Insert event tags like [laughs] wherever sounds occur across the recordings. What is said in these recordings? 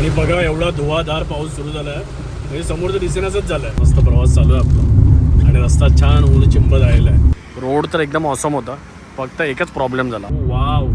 आणि बघा एवढा धुवाधार पाऊस सुरू झाला आहे म्हणजे समोरचं दिसेनाच झालंय. मस्त प्रवास चालू आहे आपला. आणि रस्ता छान ऊन चिंब झालेला आहे. रोड तर एकदम ऑसम होता. फक्त एकच प्रॉब्लेम झाला. वाव.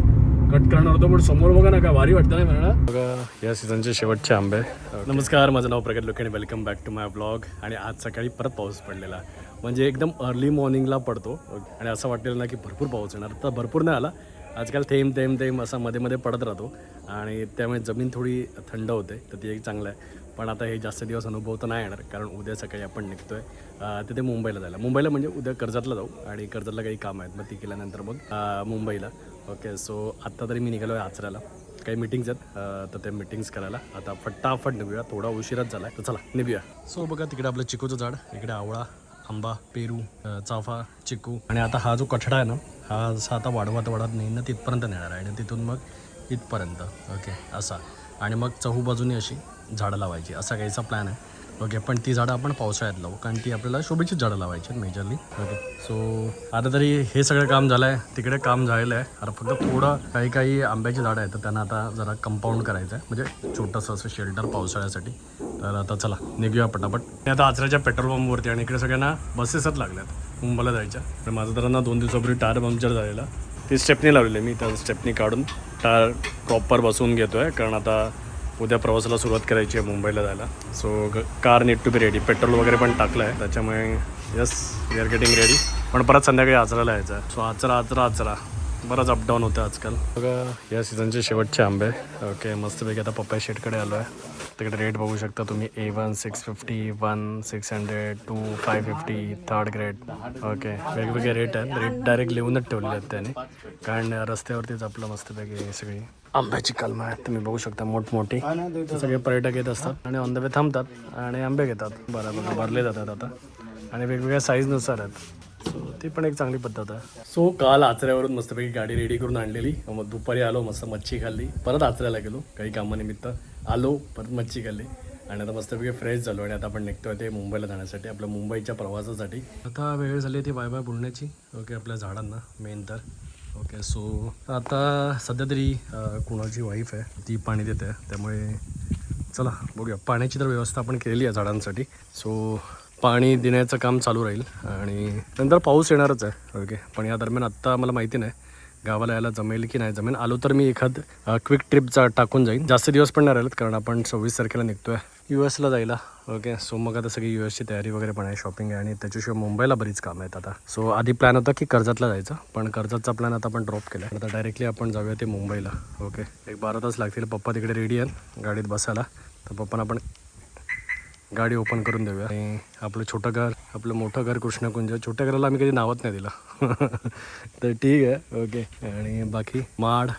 कट करणार होतो पण समोर बघा ना काय भारी वाटतं नाही मला बघा या सीझनचे शेवटचे आंबे. नमस्कार माझं नाव प्रगत लोके आणि welcome back to my blog आणि आज सकाळी परत पाऊस पडलेला. म्हणजे एकदम अर्ली मॉर्निंगला पडतो. आणि असं वाटलेलं ना की भरपूर पाऊस येणार. तर भरपूर नाही आला. आजकाल थेंब थेंब थेंब असा मध्ये मध्ये पडत राहतो. आणि त्यामुळे जमीन थोडी थंड होते तर ती एक चांगलं आहे. पण आता हे जास्त दिवस अनुभव तर नाही येणार कारण उद्या सकाळी आपण निघतोय. आहे तिथे मुंबईला जायला. मुंबईला म्हणजे उद्या कर्जतला जाऊ आणि कर्जतला काही काम आहेत मग ती केल्यानंतर मग मुंबईला. ओके सो आत्ता तरी मी निघालो आहे आचऱ्याला काही मिटिंग्स आहेत तर त्या मिटिंग्स करायला. आता फटाफट निघूया थोडा उशिराच झाला आहे तर चला निघूया. सो बघा तिकडे आपलं चिकूचं झाड इकडे आवळा आंबा पेरू चाफा चिकू आणि आता हा जो कठडा आहे ना हा असा आता वाढवत वाढत नाही ना तिथपर्यंत नेणार आहे. आणि तिथून मग इथपर्यंत. ओके असा. आणि मग चहूबाजूनी अशी झाडं लावायची. असा काहीचा प्लॅन आहे. ओके पण ती झाडं आपण पावसाळ्यात लावू कारण ती आपल्याला शोभेचीच झाडं लावायची आहेत मेजरली ओके सो आता तरी हे सगळं काम झालं आहे तिकडे काम झालेलं आहे. आता फक्त थोडं काही काही आंब्याची झाडं आहेत तर त्यांना आता जरा कंपाऊंड करायचं आहे म्हणजे छोटंसं असं शेल्टर पावसाळ्यासाठी. तर आता चला निघूया पटापट. मी आता आचऱ्याच्या पेट्रोल पंपवरती आणि इकडे सगळ्यांना बसेसच लागल्यात मुंबईला जायच्या. तर माझं तर ना दोन दिवसापूर्वी टायर पंक्चर झालेला. ती स्टेपनी लावलेली मी त्या स्टेपनी काढून. टायर प्रॉपर बसवून घेतो आहे कारण आता उद्या प्रवासाला सुरुवात करायची आहे मुंबईला जायला. So car need to be ready petrol वगैरे पण टाकलं आहे. त्याच्यामुळे yes we are getting ready पण परत संध्याकाळी आचराला यायचं आहे. सो आचरा आचरा आचरा बरंच अपडाऊन होतं आजकाल. बघा या सीझनचे शेवटचे आंबे. ओके मस्तपैकी आता पप्पा शेटकडे आलो आहे तिकडे रेट बघू शकता तुम्ही. A one six fifty one six hundred two five fifty third grade okay वेगवेगळे रेट आहेत. रेट डायरेक्ट लिहूनच ठेवले आहेत त्याने. कारण रस्त्यावरतीच आपलं मस्तपैकी सगळी आंब्याची कलमं आहेत. तुम्ही बघू शकता मोठमोठी. सगळे पर्यटक येत असतात. आणि ऑन द वे थांबतात आणि आंबे घेतात. बरोबर भरले जातात आता. आणि वेगवेगळ्या साईजनुसार आहेत. ती पण एक चांगली पद्धत आहे. सो काल आचऱ्यावरून मस्तपैकी गाडी रेडी करून आणलेली. मग दुपारी आलो मस्त मच्छी खाल्ली. परत आचऱ्याला गेलो काही कामानिमित्त. आलो परत मच्छी खाल्ली. आणि आता मस्तपैकी फ्रेश झालो आणि आता आपण निघतोय ते मुंबईला जाण्यासाठी आपल्या मुंबईच्या प्रवासासाठी. आता वेळ झाली ती बाय बाय बोलण्याची. ओके आपल्या झाडांना मेन तर. ओके सो आता सध्या तरी कुणाची वाईफ आहे ती पाणी देते. त्यामुळे चला बघूया. पाण्याची तर व्यवस्था आपण केलेली आहे झाडांसाठी. सो पाणी देण्याचं काम चालू राहील आणि नंतर पाऊस येणारच आहे. ओके. पण या दरम्यान आत्ता मला माहिती नाही गावाला यायला जमेल की नाही जमेल. आलो तर मी एखाद क्विक ट्रिपचा टाकून जाईन. जास्त दिवस पण नाही राहिलेत कारण आपण सव्वीस तारखेला निघतोय. यू एसला जायला. ओके. सो मग आता सगळी यू एसची तयारी वगैरे पण आहे शॉपिंग आहे आणि त्याच्याशिवाय मुंबईला बरीच काम आहेत आता. सो आधी प्लॅन होता की कर्जतला जायचं पण कर्जतचा प्लॅन आता आपण ड्रॉप केला आता डायरेक्टली आपण जाऊया ते मुंबईला. ओके. एक बारा तास लागतील. पप्पा तिकडे रेडी आहेत गाडीत बसायला. तर पप्पांना आपण गाडी ओपन करून देऊया. आणि आपलं छोटं घर आपलं मोठं घर कृष्णकुंज. छोट्या घराला आम्ही कधी नावच नाही दिलं. [laughs] तर ठीक आहे. ओके आणि बाकी माड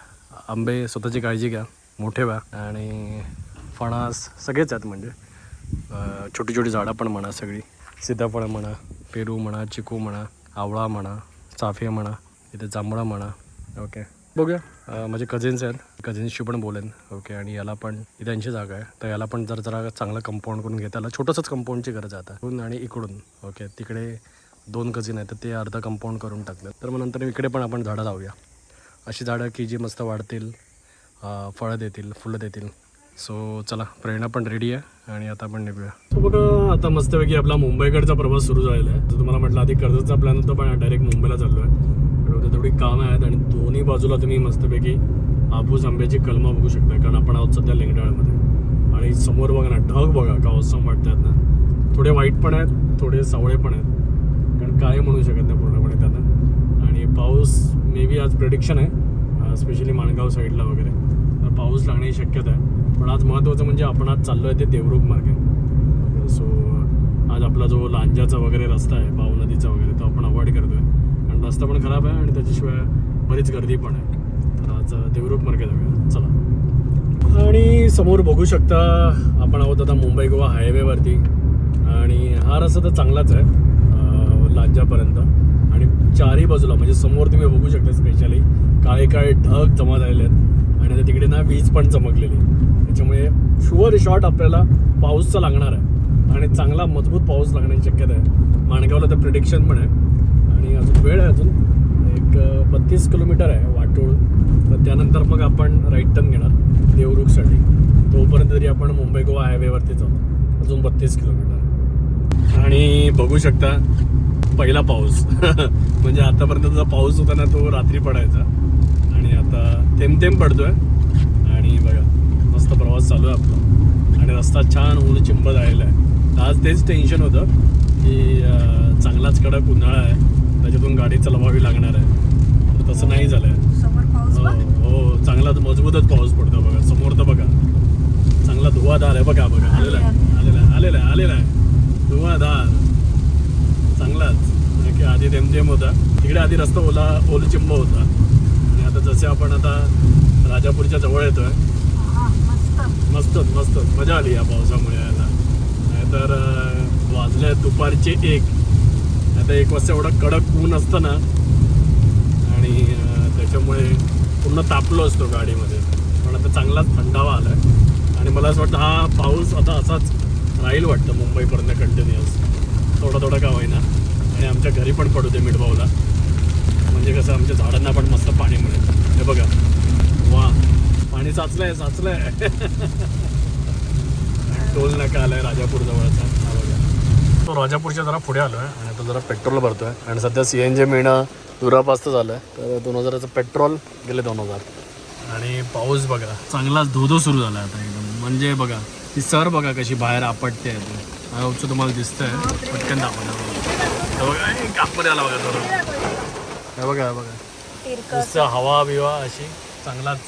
आंबे स्वतःची काळजी घ्या. मोठे व्हा. आणि फणस सगळेच आहेत म्हणजे. छोटी छोटी झाडं पण म्हणा सगळी. सीताफळं म्हणा पेरू म्हणा चिकू म्हणा आवळा म्हणा चाफे म्हणा इथे जांभळा म्हणा. ओके बघूया. माझे कझिन्स आहेत. कझिन्सशी पण बोलेन ओके आणि याला पण ही त्यांची जागा आहे. तर याला पण जर जरा चांगलं कंपाऊंड करून घेता आलं छोटंसंच कंपाऊंडची गरज आहे आता. इकडून आणि इकडून ओके तिकडे दोन कझिन आहेत तर ते अर्धा कंपाऊंड करून टाकलं. तर मग नंतर इकडे पण आपण झाडं लावूया. अशी झाडं की जी मस्त वाढतील फळं देतील फुलं देतील. सो चला प्रेरणा पण रेडी आहे आणि आता आपण निघूया. सो बघा आता मस्तपैकी आपला मुंबईकडचा प्रवास सुरू झालेला आहे. तर तुम्हाला म्हटलं आधी कर्जतचा प्लॅन होता पण डायरेक्ट मुंबईला चाललो आहे थोडी कामं आहेत आणि दोन्ही बाजूला तुम्ही मस्तपैकी हापूस आंब्याची कलमं बघू शकता कारण आपण आहोत सध्या लेंगडाळमध्ये आणि समोर बघा ना ढग बघा का औसम वाटतात ना. थोडे वाईट पण आहेत थोडे सावळे पण आहेत. कारण काय म्हणू शकत नाही पूर्णपणे त्यांना. आणि पाऊस मे बी आज प्रेडिक्शन आहे स्पेशली माणगाव साईडला वगैरे. तर पाऊस लागण्याची शक्यता आहे. पण आज महत्त्वाचं म्हणजे आपण आज चाललो आहे ते देवरुख मार्गे. सो आज आपला जो लांजाचा वगैरे रस्ता आहे भाऊ नदीचा वगैरे तो आपण अवॉइड करतोय. कारण रस्ता पण खराब आहे आणि त्याच्याशिवाय बरीच गर्दी पण आहे. आज देवरूप मार्गे जाऊया चला. आणि समोर बघू शकता आपण आहोत आता मुंबई गोवा हायवेवरती. आणि हा रस्ता तर चांगलाच आहे लांजापर्यंत. आणि चारही बाजूला म्हणजे समोर तुम्ही बघू शकता स्पेशली काळे काळे ढग जमा झालेले आहेत. आणि आता तिकडे ना वीज पण चमकलेली त्याच्यामुळे शुअर शॉट आपल्याला पाऊसचा लागणार आहे. आणि चांगला मजबूत पाऊस लागण्याची शक्यता आहे. माणगावला तर प्रिडिक्शन पण आहे. आणि अजून वेळ आहे अजून. एक बत्तीस किलोमीटर आहे वाटोळ. त्यानंतर मग आपण राईट टर्न घेणार देवरुखसाठी तोपर्यंत तरी आपण मुंबई गोवा हायवेवरती जाऊ. अजून बत्तीस किलोमीटर. आणि बघू शकता पहिला पाऊस. [laughs] म्हणजे आतापर्यंत जो पाऊस होता ना तो रात्री पडायचा. आणि आता थेंब पडतोय. आणि बघा मस्त प्रवास चालू आहे आपला. आणि रस्ता छान ऊन चिंबत आलेला आहे. आज तेच टेन्शन होतं की चांगलाच कडक उन्हाळा आहे. त्याच्यातून गाडी चालवावी लागणार आहे. तर तसं नाही झालं आहे समोर पाऊस हो बघ हो चांगला मजबूतच पाऊस पडतो बघा समोर तर बघा. चांगला धुवाधार आहे बघा बघा. आलेला आहे आलेला आहे. आलेला आहे आलेला आहे धुवाधार. चांगलाच. की आधी थेंब होता. तिकडे आधी रस्ता ओला ओलचिंब होता. आणि आता जसे आपण आता राजापूरच्या जवळ येतोय. हा, मस्त. मस्तच मस्तच. मजा आली या पावसामुळे यायला. नाहीतर वाजले दुपारचे एक. आता एक वाजता एवढं कडक ऊन असतं ना. आणि त्याच्यामुळे पूर्ण तापलो असतो गाडीमध्ये. पण आता चांगलाच थंडावा आला आहे आणि मला असं वाटतं हा पाऊस आता असाच राहील वाटतं मुंबईपर्यंत कंटिन्युअस थोडा थोडा का होईना. आणि आमच्या घरी पण पडू दे मिठभाऊला. म्हणजे कसं आमच्या झाडांना पण मस्त पाणी मिळेल. हे बघा. वा. पाणी साचलंय साचलंय. [laughs] टोल नाका आलाय राजापूर जवळचा. हा बघा. तो राजापूरच्या जरा पुढे आलोय. आणि आता जरा पेट्रोल भरतोय. आणि सध्या सी एन जी मिळणं दुरापास्त झालंय तर दोन हजाराचं पेट्रोल गेले दोन हजार. आणि पाऊस बघा चांगलाच धोधो सुरू झाला आता एकदम. म्हणजे बघा ती सर बघा कशी बाहेर आपटते आहे आयोगचं तुम्हाला दिसतंय. पटकन दाखवलं बघा आला बघा थोडं. हे बघा हे बघा. नुसतं हवा बिवा अशी चांगलाच.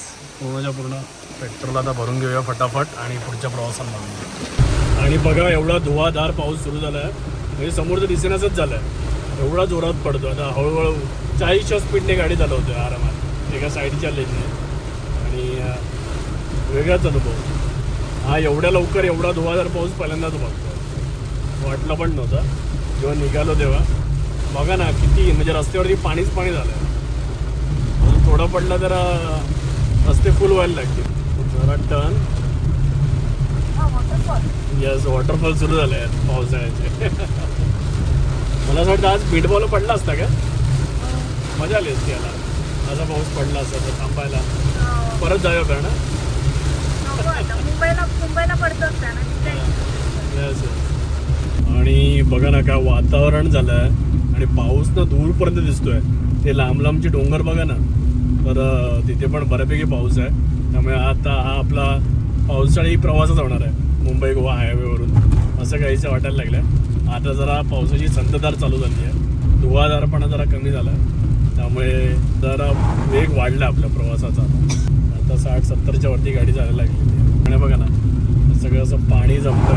पूर्णच्या पूर्ण पेट्रोल आता भरून घेऊया फटाफट आणि पुढच्या प्रवासाला लागूया आणि बघा एवढा धुवाधार पाऊस सुरू झाला आहे म्हणजे समोरचं दिसेनासच झालं आहे एवढा जोरात पडतो आता हळूहळू चाळीसच्या स्पीडने गाडी चालवतोय आरामात. एका साईडच्या लेनने आणि वेगळाच अनुभव. हा एवढ्या लवकर एवढा धुवाधार पाऊस पहिल्यांदाच बघतो वाटलं पण नव्हतं. जेव्हा निघालो तेव्हा. बघा ना किती म्हणजे रस्त्यावरती पाणीच पाणी झालं अजून थोडं पडलं तर रस्ते फुल व्हायला लागतील. जरा टर्न वॉटरफॉल यस वॉटरफॉल सुरू झाले आहेत पावसाळ्याचे. [laughs] मला असं वाटतं आज बीटबॉल पडला असता का? मजा आली असती याला. असा पाऊस पडला असता तर थांबायला. परत जाऊया का ना मुंबईला मुंबईला. आणि बघा ना काय वातावरण झालंय. आणि पाऊस ना दूरपर्यंत दिसतोय. ते लांब लांबचे डोंगर बघा ना. तर तिथे पण बऱ्यापैकी पाऊस आहे. त्यामुळे आता हा आपला पावसाळी प्रवासच होणार आहे. मुंबई गोवा हायवेवरून असं काहीचं वाटायला लागलं आता जरा पावसाची संततधार चालू झाली आहे. धुवाधारपणा जरा कमी झाला त्यामुळे जरा वेग वाढला आपल्या प्रवासाचा. आता साठ सत्तरच्या वरती गाडी जायला लागली आहे. आणि बघा ना सगळं असं पाणी जमतं.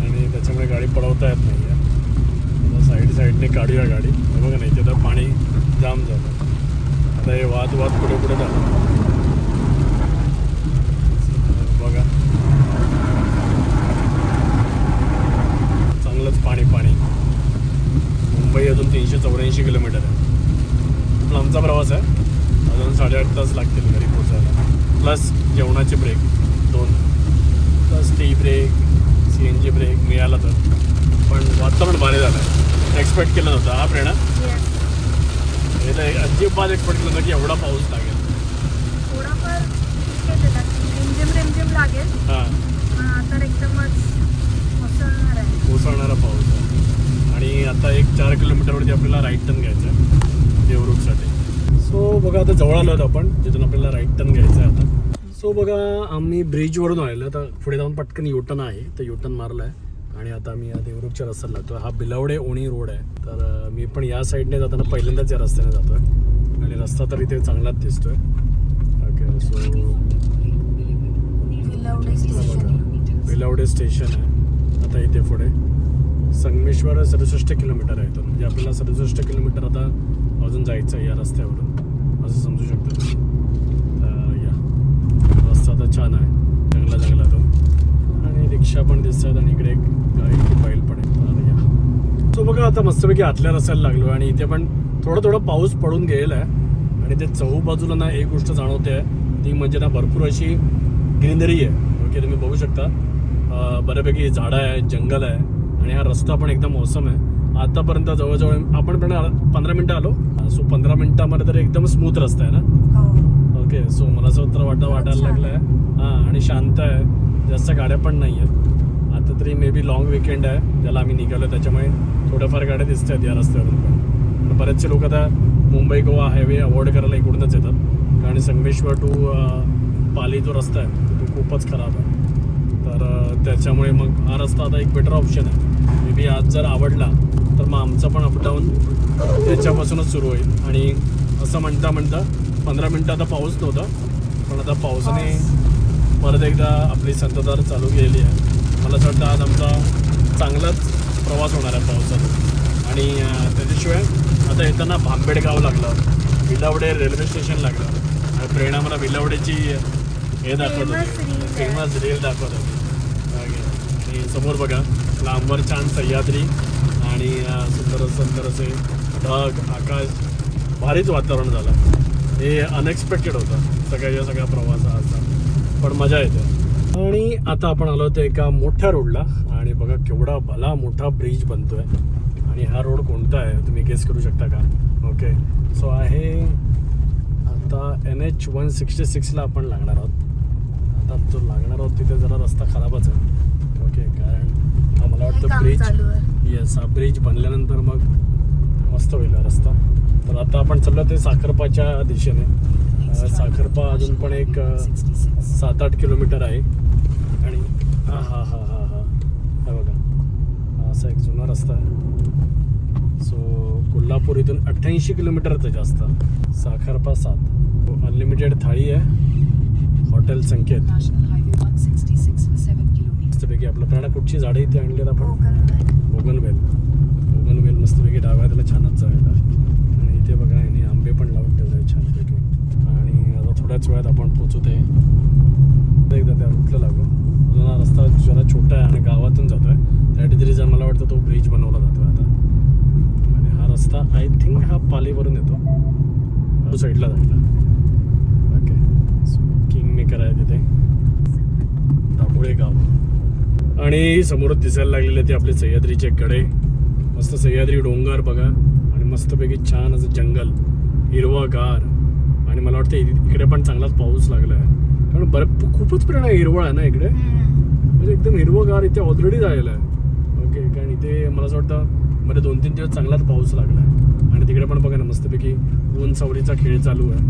आणि त्याच्यामुळे गाडी पळवता येत नाही आहे साईड साईडने काढूया गाडी. हे बघा ना इथे तर पाणी जाम झालं. आता हे वाद वाद कुठे कुठे झालं बघा चांगलंच पाणी पाणी मुंबई अजून तीनशे चौऱ्याऐंशी किलोमीटर आहे. पण आमचा प्रवास आहे. अजून साडेआठ तास लागतील घरी पोचायला प्लस जेवणाचे ब्रेक दोन. Plus tea break C N G break मिळाला तर. पण वातावरण भारी झालं आहे. एक्सपेक्ट केलं नव्हतं. हा प्रेरणा तर अजिबात एक्सपेक्ट केलं नव्हतं की एवढा पाऊस लागेल. लागेल. हां. आता एकदमच कोसळणारा पाऊस आहे. आणि आता एक चार किलोमीटरवरती आपल्याला राईट टर्न घ्यायचं आहे देवरुखसाठी. सो बघा आता जवळ आलो आहोत आपण जिथून आपल्याला राईट टर्न घ्यायचं आहे आता. सो बघा आम्ही ब्रिजवरून आलेलो तर पुढे जाऊन पटकन युटर्न आहे. तर युटर्न मारलं आहे आणि आता मी या देवरुखच्या रस्त्याला लागतो हा बिलवडे ओणी रोड आहे. तर मी पण या साईडने जाताना पहिल्यांदाच या रस्त्याने जातो आहे आणि रस्ता तर इथे चांगलाच दिसतोय. ओके सो बेलावडे स्टेशन आहे. आता इथे पुढे. संगमेश्वर सदुसष्ट किलोमीटर आहे इथून म्हणजे आपल्याला सदुसष्ट किलोमीटर आता अजून जायचं आहे या रस्त्यावरून. असं समजू शकतो तुम्ही. तर या. रस्ता तर छान आहे. जंगला जंगला तो. आणि रिक्षा पण दिसतात आणि इकडे एक गाडी की बैल पण आहे या. सो बघा आता मस्तपैकी आतल्या रस्त्याला लागलो आणि इथे पण थोडं थोडं पाऊस पडून गेलेला आहे. आणि ते चहू बाजूला ना एक गोष्ट जाणवते. ती म्हणजे ना भरपूर अशी ग्रीनरी आहे. ओके तुम्ही बघू शकता. बऱ्यापैकी झाडं आहे जंगल आहे. आणि हा रस्ता पण एकदम मौसम आहे. आतापर्यंत जवळजवळ आपण पण पंधरा मिनटं आलो. सो पंधरा मिनिटामध्ये तर एकदम स्मूथ रस्ता आहे ना? हो. ओके सो मला असं तर वाटा वाटायला लागलं आहे. हां आणि शांत म्हणताय जास्त गाड्या पण नाही आहेत आता तरी मे बी लॉंग विकेंड आहे. ज्याला आम्ही निघालो त्याच्यामुळे थोड्याफार गाड्या दिसत आहेत या रस्त्यावरून पण. बरेचसे लोक आता मुंबई गोवा हायवे अवॉइड करायला इकडूनच येतात. कारण संगमेश्वर टू पाली जो रस्ता आहे तो खूपच खराब आहे. तर त्याच्यामुळे मग हा रस्ता आता एक बेटर ऑप्शन आहे. मे बी आज जर आवडला तर मग आमचं पण अपडाऊन त्याच्यापासूनच सुरू होईल. आणि असं म्हणता म्हणता पंधरा मिनटं आता पाऊस नव्हता पण आता पावसाने परत एकदा आपली संततधार चालू केलेली आहे. मला असं वाटतं आज आमचा चांगलाच प्रवास होणार आहे पावसात आणि त्याच्याशिवाय आता येताना भांबेड गाव लागलं विलावडे रेल्वे स्टेशन लागलं. आणि प्रेरणा मला विलावडेची हे दाखवत होती. फेमस रील दाखवत होती. आणि समोर बघा लांबवर छान सह्याद्री आणि सुंदर सुंदर असे ढग आकाश भारीच वातावरण झालं. हे अनएक्सपेक्टेड होतं. सगळ्या प्रवासाचा पण मजा येते. आणि आता आपण आलो होतो एका मोठ्या रोडला आणि बघा केवढा भला मोठा ब्रिज बनतो आहे आणि हा रोड कोणता आहे? तुम्ही गेस करू शकता का? ओके सो आहे आता एन एच वन सिक्स्टी सिक्सला आपण लागणार आहोत. आता जो लागणार आहोत तिथे जरा रस्ता खराबच आहे. ओके कारण हा मला वाटतं ब्रिज चालू आहे. येस हा ब्रिज बनल्यानंतर मग मस्त होईल हा रस्ता. तर आता आपण चाललो ते साखरपाच्या दिशेने. साखरपा अजून पण एक सात आठ किलोमीटर आहे. आणि हा हा हा हा हा. हा बघा. हा असा एक जुना रस्ता आहे. सो कोल्हापूर इथून अठ्ठ्याऐंशी किलोमीटरच आहे जास्त. साखरपा सात. अनलिमिटेड थाळी आहे. हॉटेल संकेत. मस्तपैकी आपलं प्राणा कुठची झाडं इथे आणलेत आपण. बोगनवेल बोगनवेल मस्तपैकी डाव्या त्याला छानच जायला आणि इथे बघा यांनी आंबे पण लावून ठेवले छानपैकी. आणि आता थोड्याच वेळात आपण पोचू ते एकदा त्या रूटला लागू. अजून हा रस्ता जरा छोटा आहे आणि गावातून जातो आहे त्यासाठी तरी जर मला वाटतं तो ब्रिज बनवला जातो आता. आणि हा रस्ता आय थिंक हा पालीवरून येतो. साईडला जायला. ओके किंग मेकर आहे तिथे. दाभोळे गाव. आणि समोरच दिसायला लागलेले ते आपले सह्याद्रीचे कडे. मस्त सह्याद्री डोंगर बघा. आणि मस्तपैकी छान असं जंगल हिरवागार. आणि मला वाटतं इकडे पण चांगलाच पाऊस लागला आहे कारण बरं खूपच प्रेरणा हिरवळ आहे ना इकडे? म्हणजे एकदम हिरवगार इथे ऑलरेडी झालेलं आहे. ओके कारण इथे मला असं वाटतं मध्ये दोन तीन दिवस चांगलाच पाऊस लागला आहे आणि तिकडे पण बघा ना मस्तपैकी ऊन सावलीचा खेळ चालू आहे.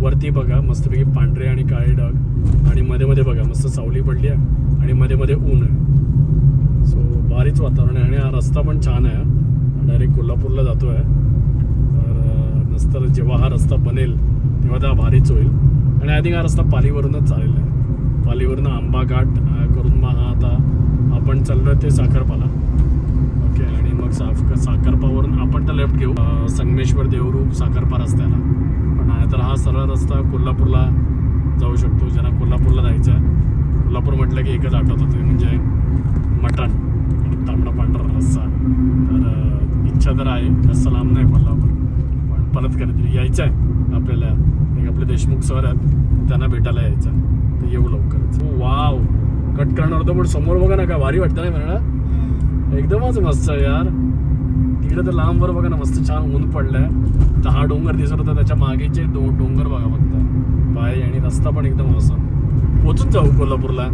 वरती बघा मस्तपैकी पांढरे आणि काळे ढग. आणि मध्ये मध्ये बघा मस्त सावली पडली आहे. आणि मध्ये मध्ये ऊन आहे. सो भारीच वातावरण आहे आणि हा रस्ता पण छान आहे. डायरेक्ट कोल्हापूरला जातो आहे तर नंतर जेव्हा हा रस्ता बनेल तेव्हा त्या भारीच होईल. आणि आय थिंक हा रस्ता पालीवरूनच चालेल आहे. पालीवरून आंबा घाट करून मग हा आता आपण चाललो आहे ते साखरपाला. ओके आणि मग साफ साखरपावरून आपण तर लेफ्ट घेऊ. संगमेश्वर देवरूप साखरपा रस्त्याला. पण नाहीतर हा सरळ रस्ता कोल्हापूरला जाऊ शकतो. ज्यांना कोल्हापूरला जायचं आहे कोल्हापूर म्हटलं की एकच आठवत होते म्हणजे मटण आणि तांबडा पांढरा रस्सा. तर इच्छा तर आहे जास्त लांब नाही कोल्हापूर. पण परत कधीतरी यायचं आहे आपल्याला. एक आपले देशमुख सर आहेत त्यांना भेटायला यायचं. आहे. तर येऊ लवकरच. हो, वाव! कट करणार होतो पण समोर बघा ना का भारी वाटतं नाही म्हणा एकदमच मस्त यार. तिकडे तर लांबवर बघा ना मस्त छान ऊन पडलाय. तर हा डोंगर दिसत होता त्याच्या मागेचे डो डोंगर बघा फक्त. पाय आणि रस्ता पण एकदम असं पोचून जाऊ कोल्हापूरला.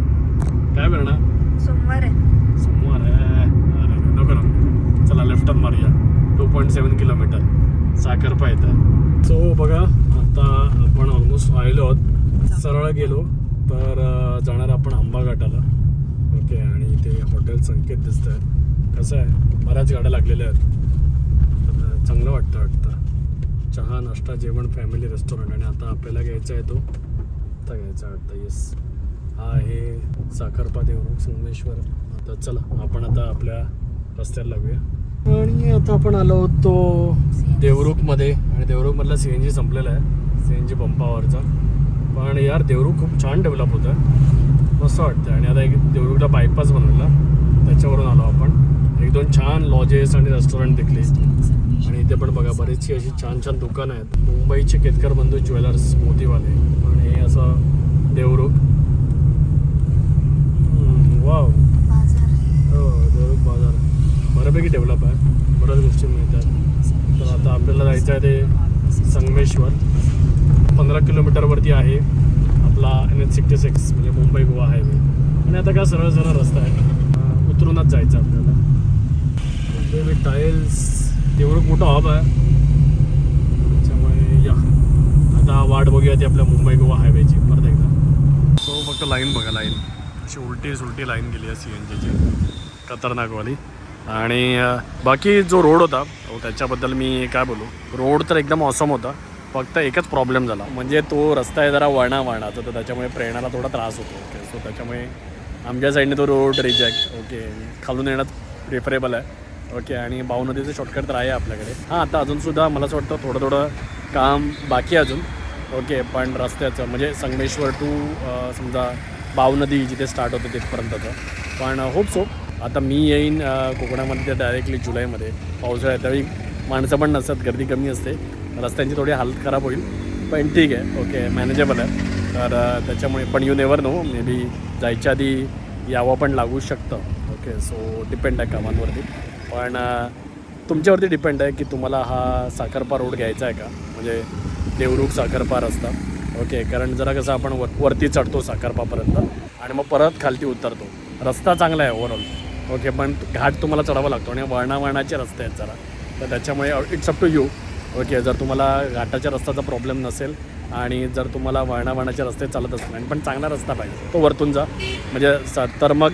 काय करणार सोमवार आहे. सोमवार आहे. अरे नको नको चला लेफ्टन मारूया. Two point seven kilometre Sakharpa येतं सो बघा आता आपण ऑलमोस्ट आलेलो आहोत. सरळ गेलो तर जाणार आपण आंबा घाटाला. ओके आणि इथे हॉटेल संकेत दिसत आहे कसं आहे? बऱ्याच गाड्या लागलेल्या आहेत. चांगलं वाटतं वाटतं. चहा नाश्ता जेवण फॅमिली रेस्टॉरंट आणि आता आपल्याला घ्यायचा आहे तो. आता घ्यायचा वाटतं येस हा आहे साखरपा देवरुख संगमेश्वर आता चला आपण आता आपल्या रस्त्याला लागूया. आणि आता आपण आलो होतो देवरुखमध्ये. आणि देवरुखमधला सी एन जी संपलेला आहे सी एन जी पंपावरचा. पण यार देवरुख खूप छान डेव्हलप होतं आहे मस्त वाटतं आणि आता एक देवरुखला बायपास बनवला. त्याच्यावरून आलो आपण. एक दोन छान लॉजेस आणि रेस्टॉरंट दिखले आणि इथे पण बघा बरीचशी अशी छान छान दुकानं आहेत. मुंबईचे केतकर बंधू ज्वेलर्स मोतीवाले. आणि हे असं देवरुख. वाव बाजार. हो देवरुख बाजार. बऱ्यापैकी डेव्हलप आहे. बऱ्याच गोष्टी मिळतात. तर आता आपल्याला जायचं आहे ते संगमेश्वर. पंधरा किलोमीटरवरती आहे आपला एन एच सिक्स्टी सिक्स म्हणजे मुंबई गोवा हायवे आता काय सरळ सरळ रस्ता आहे. उतरूनच जायचं आपल्याला. टाईल्स तेवढं मोठं हब आहे. त्याच्यामुळे या. आता वाट बघूया ती आपल्या मुंबई गोवा हायवेची परत एकदा. सो फक्त लाईन बघा लाईन अशी उलटी सुलटी लाईन गेली आहे सी एन जीची खतरनाकवाली. आणि बाकी जो रोड होता त्याच्याबद्दल मी काय बोलू? रोड तर एकदम ऑसम होता. फक्त एकच प्रॉब्लेम झाला. म्हणजे तो रस्ता आहे जरा वळणा वळणाचा तर त्याच्यामुळे प्रेरणाला थोडा त्रास होतो. ओके सो त्याच्यामुळे आमच्या साईडने तो रोड रिजेक्ट ओके खालून येणं प्रिफरेबल आहे. ओके आणि बाऊ नदीचं शॉर्टकट तर आहे आपल्याकडे. हां आता अजूनसुद्धा मला असं वाटतं थोडं थोडं काम बाकी अजून. ओके पण रस्त्याचं म्हणजे संगमेश्वर टू समजा बाव नदी जिथे स्टार्ट होते तिथपर्यंतचं पण uh, होप सो आता मी येईन uh, कोकणामध्ये डायरेक्टली जुलैमध्ये. पावसाळ्यात. त्यावेळी माणसं पण नसतात गर्दी कमी असते. रस्त्यांची थोडी हालत खराब होईल. पण ठीक आहे. ओके मॅनेजेबल आहे. तर uh, त्याच्यामुळे पण you never know maybe जायच्या आधी यावं पण लागू शकतं. ओके सो डिपेंड आहे कामांवरती. पण तुमच्यावरती डिपेंड आहे की तुम्हाला हा साखरपा रोड घ्यायचा आहे का? म्हणजे देवरुख साखरपा रस्ता ओके कारण जरा कसं आपण वर वरती चढतो साखरपापर्यंत आणि मग परत खालती उतरतो. रस्ता चांगला आहे ओव्हरऑल ओके पण घाट तुम्हाला चढावा लागतो आणि वळणावळणाचे रस्ते आहेत जरा. तर त्याच्यामुळे it's up to you okay जर तुम्हाला घाटाच्या रस्त्याचा प्रॉब्लेम नसेल आणि जर तुम्हाला वळणावळणाचे रस्ते चालत असतील आणि पण चांगला रस्ता पाहिजे तो वरतून जा. म्हणजे स तर मग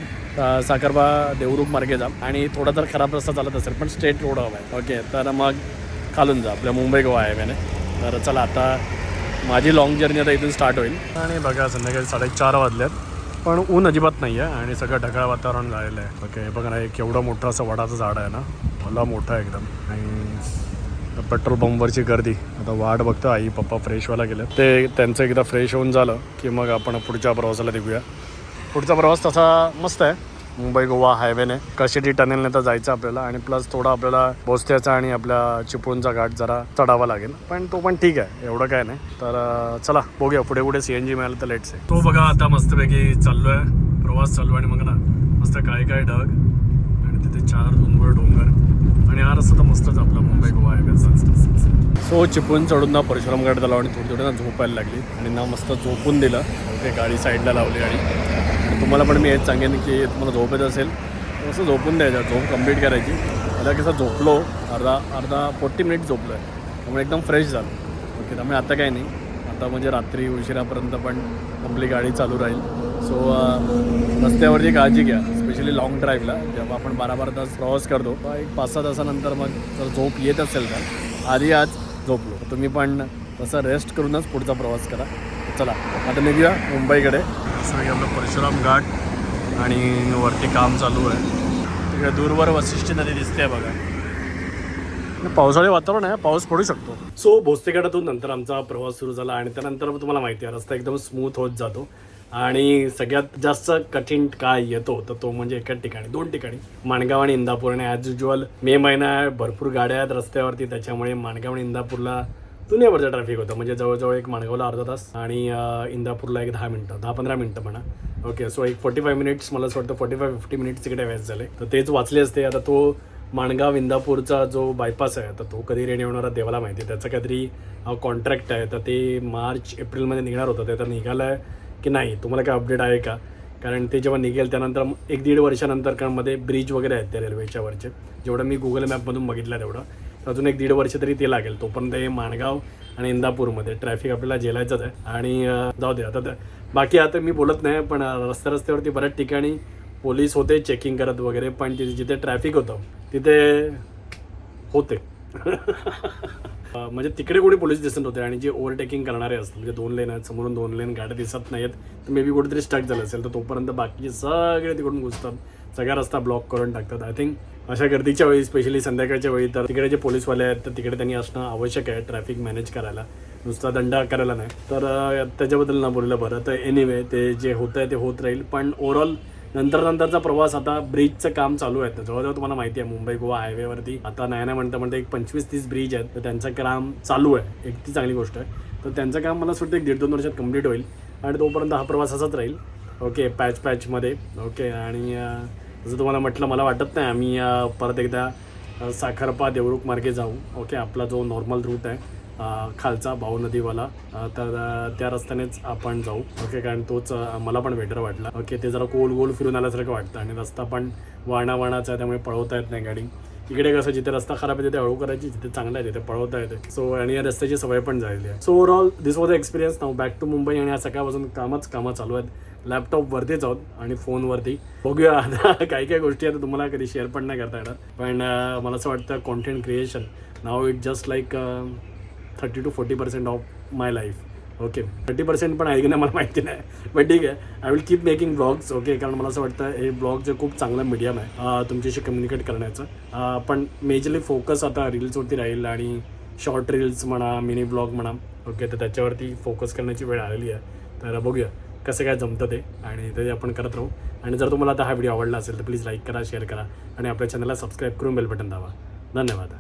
साखरबा देवरूप मार्गे जा आणि थोडा जर खराब रस्ता चालत असेल पण स्ट्रेट रोड हवा आहे. ओके तर मग खालून जा. आपल्या मुंबई गोवा हायवेने तर चला आता माझी लाँग जर्नी आता इथून स्टार्ट होईल. आणि बघा संध्याकाळी साडेचार वाजल्यात पण ऊन अजिबात नाही आहे आणि सगळं ढगाळ वातावरण झालेलं आहे. ओके हे बघा ना एक एवढं मोठं असं वडाचं झाड आहे ना मला मोठं आहे एकदम. आणि पेट्रोल पंपवरची गर्दी. आता वाट बघतो आई पप्पा फ्रेश व्हायला गेले ते त्यांचं एकदा फ्रेश होऊन झालं की मग आपण पुढच्या प्रवासाला निघूया. पुढचा प्रवास तसा मस्त आहे. मुंबई गोवा हायवेने कशिटी टनेलने तर जायचं आपल्याला आणि प्लस थोडा आपल्याला बोस्त्याचा आणि आपल्या चिपळूणचा घाट जरा चढावा लागेल. पण तो पण ठीक आहे एवढं काय नाही. तर चला बघूया पुढे पुढे सी एन जी मिळालं तर लेट्स आहे तो बघा आता मस्तपैकी चाललोय प्रवास चालू आहे आणि मग ना मस्त काय काय ढग. आणि तिथे चार दोन वर डोंगर आणि हा रस्ता तर मस्तच आपला. मुंबई गोवा हायवेचा सो चिपळूण चढून ना परशुराम घाट झाला आणि थोडी थोडी ना झोपायला लागली. आणि ना मस्त झोपून दिलं. ते गाडी साईडला लावली आणि तुम्हाला पण मी हेच सांगेन की तुम्हाला झोप येत असेल तर असं झोपून द्यायचं. झोप कंप्लीट करायची. आता कसं झोपलो अर्धा अर्धा फोर्टी मिनिट झोपलो आहे त्यामुळे एकदम फ्रेश झालं. ओके त्यामुळे आता काही नाही. आता म्हणजे रात्री उशिरापर्यंत पण आपली गाडी चालू राहील. सो रस्त्यावरची काळजी घ्या. स्पेशली लाँग ड्राईव्हला जेव्हा आपण बारा बारा तास प्रवास करतो एक पाच सहा तासानंतर मग जर झोप येत असेल तर आधी आज झोपलो. तुम्ही पण तसं रेस्ट करूनच पुढचा प्रवास करा. चला आता निघूया मुंबईकडे. असं आपलं परशुराम घाट आणि वरती काम चालू आहे. तिकडे दूरवर वशिष्ठी नदी दिसते बघा. पावसाळी वातावरण आहे पाऊस पडू शकतो. सो भोसतेगडातून नंतर आमचा प्रवास सुरू झाला आणि त्यानंतर तुम्हाला माहिती आहे रस्ता एकदम स्मूथ होत जातो. आणि सगळ्यात जास्त कठीण काय येतो तर तो म्हणजे एकाच ठिकाणी दोन ठिकाणी. माणगाव आणि इंदापूर आणि ॲज युज्युअल मे महिना भरपूर गाड्या आहेत रस्त्यावरती त्याच्यामुळे माणगाव आणि इंदापूरला दुनियाभरचं ट्रॅफिक होतं. म्हणजे जवळजवळ एक माणगावला अर्धा तास आणि इंदापूरला एक दहा मिनटं दहा पंधरा मिनटं म्हणा. ओके सो एक फोर्टी फाय मिनिट्स मला असं वाटतं फोर्टी फाय फिफ्टी मिनिट्स तिकडे वेस्ट झाले. तर तेच वाचले असते. आता तो माणगाव इंदापूरचा जो बायपास आहे तर तो कधी रेडी होणारा देवाला माहिती आहे. त्याचं काहीतरी कॉन्ट्रॅक्ट आहे. तर ते मार्च एप्रिलमध्ये निघणार होतं. ते तर निघालं आहे की नाही? तुम्हाला काय अपडेट आहे का? कारण ते जेव्हा निघेल त्यानंतर एक दीड वर्षानंतर कारण मध्ये ब्रिज वगैरे आहेत त्या रेल्वेच्या वरचे. जेवढं मी गुगल मॅपमधून बघितलं तेवढं. तर अजून एक दीड वर्ष तरी ते लागेल. तोपर्यंत हे माणगाव आणि इंदापूरमध्ये ट्रॅफिक आपल्याला झेलायचंच आहे. आणि जाऊ दे आता बाकी आता मी बोलत नाही पण रस्त्या रस्त्यावरती बऱ्याच ठिकाणी पोलीस होते चेकिंग करत वगैरे पण तिथे जिथे ट्रॅफिक होतं तिथे होते. [laughs] म्हणजे तिकडे कोणी पोलीस दिसत होते आणि जे ओव्हरटेकिंग करणारे असतात म्हणजे दोन लेन आहेत समोरून दोन लेन गाड्या दिसत नाहीत तर मे बी कुठेतरी स्टक झालं असेल. तर तोपर्यंत बाकीचे सगळे तिकडून घुसतात सगळा रस्ता ब्लॉक करून टाकतात. आय थिंक अशा गर्दीच्या वेळी स्पेशली संध्याकाळच्या वेळी तर तिकडे जे पोलीसवाले आहेत तर तिकडे त्यांनी असणं आवश्यक आहे ट्रॅफिक मॅनेज करायला. नुसता दंड करायला नाही. तर त्याच्याबद्दल ना बोललं बरं. तर एनिवे ते जे होतं आहे ते होत राहील. पण ओव्हरऑल नंतर नंतरचा प्रवास आता ब्रिजचं काम चालू आहे. जवळजवळ तुम्हाला माहिती आहे मुंबई गोवा हायवेवरती आता नाही नाही म्हणता म्हणता एक पंचवीस तीस ब्रिज आहेत. तर त्यांचं काम चालू आहे. एक ती चांगली गोष्ट आहे. तर त्यांचं काम मला सुद्धा वाटतं एक दीड दोन वर्षात कंप्लीट होईल आणि तोपर्यंत हा प्रवास असाच राहील. Okay patch पॅचमध्ये. ओके आणि जसं तुम्हाला म्हटलं मला वाटत नाही आम्ही परत एकदा साखरपा देवरुख मार्गे जाऊ. ओके आपला जो नॉर्मल रूट आहे. खालचा भाऊ नदीवाला. तर त्या रस्त्यानेच आपण जाऊ. ओके कारण तोच मला पण बेटर वाटला. ओके ते जरा गोल गोल फिरून आल्यासारखं वाटतं आणि रस्ता पण वाणा वाणाचा आहे त्यामुळे पळवता येत नाही गाडी. इकडे कसं जिथे रस्ता खराब आहे तिथे हळू करायची जिथे चांगला आहे तिथे पळवता येते. सो आणि या रस्त्याची सवय पण झालेली आहे. So overall this was the experience now back to Mumbai आणि या सकाळपासून कामच कामं चालू आहेत. लॅपटॉपवरतीच आहोत आणि फोनवरती बघूया आता [laughs] काही काही गोष्टी आता तुम्हाला कधी शेअर पण नाही करता येणार. पण मला असं वाटतं content creation now it just like thirty two forty percent of my life okay thirty percent पण आहे की नाही मला माहिती नाही. पण ठीक आहे I will keep making blogs okay कारण मला असं वाटतं हे ब्लॉगचं खूप चांगलं मीडियम आहे तुमच्याशी कम्युनिकेट करण्याचं. पण मेजरली फोकस आता रील्सवरती राहील आणि शॉर्ट रील्स म्हणा मिनी ब्लॉग म्हणा ओके तर त्याच्यावरती फोकस करण्याची वेळ आलेली आहे. तर बघूया कसं काय जमतं ते आणि ते आपण करत राहू. आणि जर तुम्हाला आता हा व्हिडिओ आवडला असेल तर प्लीज लाईक करा शेअर करा आणि आपल्या चॅनलला सबस्क्राईब करून बेल बटन दावा धन्यवाद.